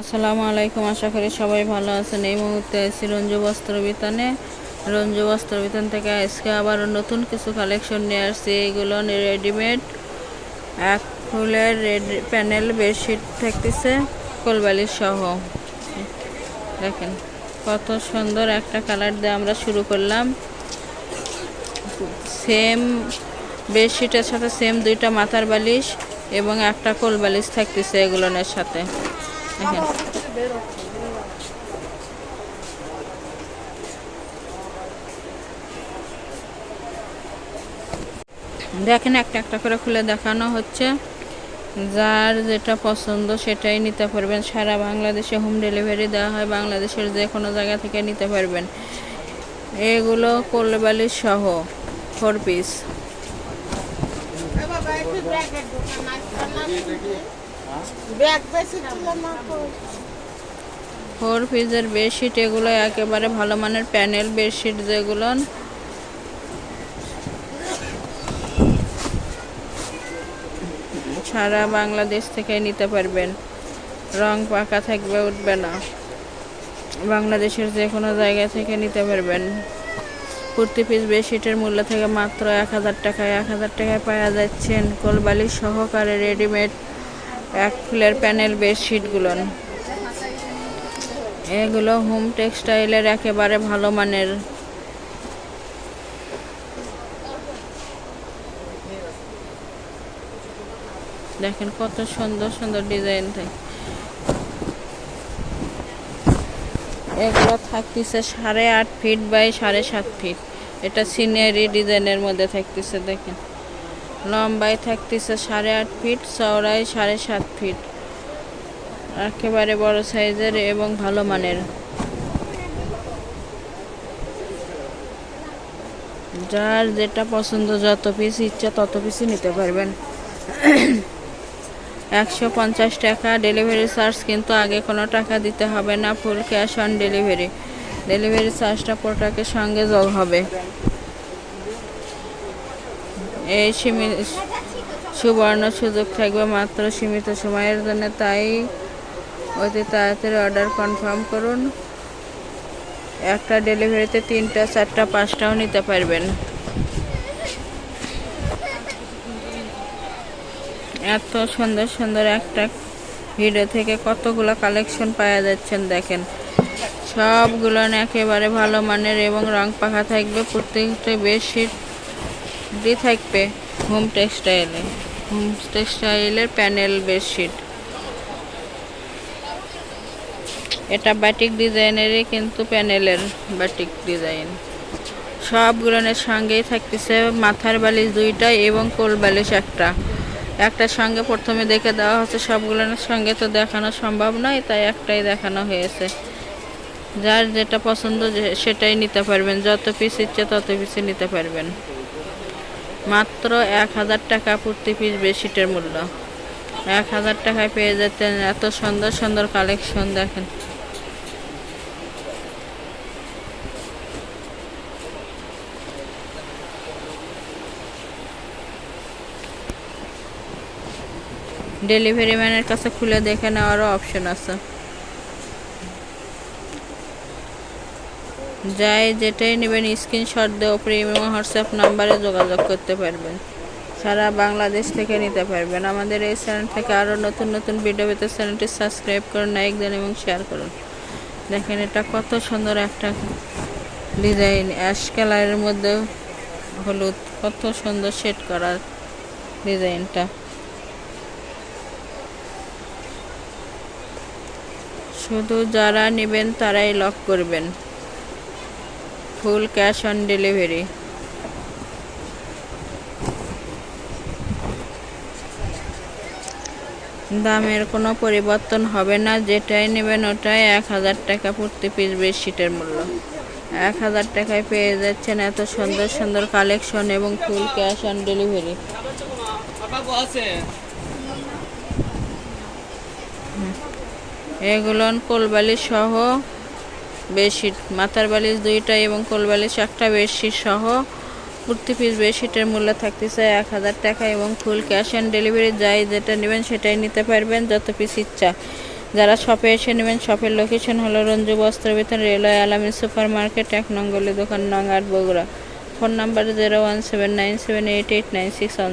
আসসালামু আলাইকুম, আশা করি সবাই ভালো আছেন। এই মুহূর্তে আছি রঞ্জু বস্ত্র বিতানে। রঞ্জু বস্ত্র বিতান থেকে আজকে আবার নতুন কিছু কালেকশন নিয়ে আসছি। এইগুলো রেডিমেড এক ফুলের রেডি প্যানেল বেডশিট থাকতেছে কোলবালিশ সহ। দেখেন, কত সুন্দর একটা কালার দিয়ে আমরা শুরু করলাম। সেম বেডশিটের সাথে সেম দুইটা মাথার বালিশ এবং একটা কোল বালিশ থাকতেছে এগুলোনের সাথে। দেখেন একটা একটা করে খুলে দেখানো হচ্ছে। যার যেটা পছন্দ সেটাই নিতে পারবেন। সারা বাংলাদেশে হোম ডেলিভারি দেওয়া হয়। বাংলাদেশের যে কোনো জায়গা থেকে নিতে পারবেন। এগুলো কোলবালি সহ ফোর পিস ফোর পিসের বেডশিট, এগুলো একেবারে ভালো মানের প্যানেল বেডশিট যেগুলো। সারা বাংলাদেশ থেকে নিতে পারবেন। রং পাকা থাকবে, উঠবে না। বাংলাদেশের যে কোনো জায়গা থেকে নিতে পারবেন। প্রতি পিস বেডশিটের মূল্য থেকে মাত্র এক হাজার টাকায়, এক হাজার টাকায় পাওয়া যাচ্ছেন কোলবালি সহকারে রেডিমেড এক ফুলের প্যানেল বেডশিটগুলো। এগুলো হোম টেক্সটাইলের একেবারে ভালো মানের। দেখেন কত সুন্দর সুন্দর ডিজাইন থাকে এগুলো থাকতেছে সাড়ে আট ফিট বাই সাড়ে সাত ফিট। এটা সিনারি ডিজাইনের মধ্যে থাকতেছে, দেখেন। লম্বায় থাকতেছে সাড়ে আট ফিট, চওড়ায় সাড়ে সাত ফিট। একেবারে বড় সাইজের এবং ভালো মানের। যার যেটা পছন্দ, যত পিস ইচ্ছা তত পিসই নিতে পারবেন। একশো পঞ্চাশ টাকা ডেলিভারি চার্জ কিন্তু আগে কোনো টাকা দিতে হবে না full cash on delivery delivery চার্জটা প্রোডাক্টের সঙ্গে যোগ হবে। এই সীমিত সুবর্ণ সুযোগ থাকবে মাত্র সীমিত সময়ের জন্য, তাই অতি তাড়াতাড়ি অর্ডার কনফার্ম করুন। একটা ডেলিভারিতে তিনটা, চারটা, পাঁচটাও নিতে পারবেন। এত সুন্দর সুন্দর একটা ভিডিও থেকে কতগুলো কালেকশন পাওয়া যাচ্ছেন দেখেন। সবগুলো একেবারে ভালো মানের এবং রং পাখা থাকবে, প্রত্যেকটা বেডশিট দিয়ে থাকবে হোম টেক্সটাইলে হোম টেক্সটাইলের প্যানেল বেডশিট এটা বাটিক ডিজাইনেরই কিন্তু প্যানেলের বাটিক ডিজাইন সবগুলোনের সঙ্গেই থাকতেছে, মাথার বালিশ দুইটা এবং কোল বালিশ একটা। একটার সঙ্গে প্রথমে দেখে দেওয়া হচ্ছে সবগুলোর সঙ্গে তো দেখানো সম্ভব নয়, তাই একটাই দেখানো হয়েছে। যার যেটা পছন্দ সেটাই নিতে পারবেন, যত পিস ইচ্ছে তত পিসই নিতে পারবেন। মাত্র এক হাজার টাকা প্রতি পিস বেডশিটের মূল্য। এক হাজার টাকায় পেয়ে যেতেন এত সুন্দর সুন্দর কালেকশন দেখেন। ডেলিভারি ম্যানের কাছে খুলে দেখে নেওয়ারও অপশন আছে। যাই যেটাই নেবেন স্ক্রিনশট দিয়ে এবং হোয়াটসঅ্যাপ নাম্বারে যোগাযোগ করতে পারবেন। সারা বাংলাদেশ থেকে নিতে পারবেন। আমাদের এই চ্যানেল থেকে আরও নতুন নতুন ভিডিও পেতে চ্যানেলটি সাবস্ক্রাইব করুন লাইক দেন এবং শেয়ার করুন। দেখেন এটা কত সুন্দর একটা ডিজাইন অ্যাশ কালারের মধ্যে হলুদ। কত সুন্দর সেট করার ডিজাইনটা শুধু যারা নেবেন, তারাই লক করবেন। Full cash on delivery. দামের কোনো পরিবর্তন হবে না, যেটাই নেবেন ওটাই এক হাজার টাকা প্রতি পিস বেডশিটের মূল্য। এক হাজার টাকায় পেয়ে যাচ্ছেন এত সুন্দর সুন্দর কালেকশন এবং ফুল ক্যাশ অন ডেলিভারি। এগুলো কোলবালি সহ বেডশিট, মাথার বালিশ দুইটা এবং কোল বালিশ একটা বেডশিট সহ প্রতি পিস বেডশিটের মূল্য থাকতেছে এক হাজার টাকা এবং ফুল ক্যাশ অন ডেলিভারি যাই যেটা নেবেন সেটাই নিতে পারবেন যত পিস ইচ্ছা। যারা শপে এসে নেবেন শপের লোকেশন হলো Ranju Bastra Bitan railway Alamin super market এক নঙ্গলি দোকান নং আট Bogura. Phone number zero one seven nine seven eight eight nine six one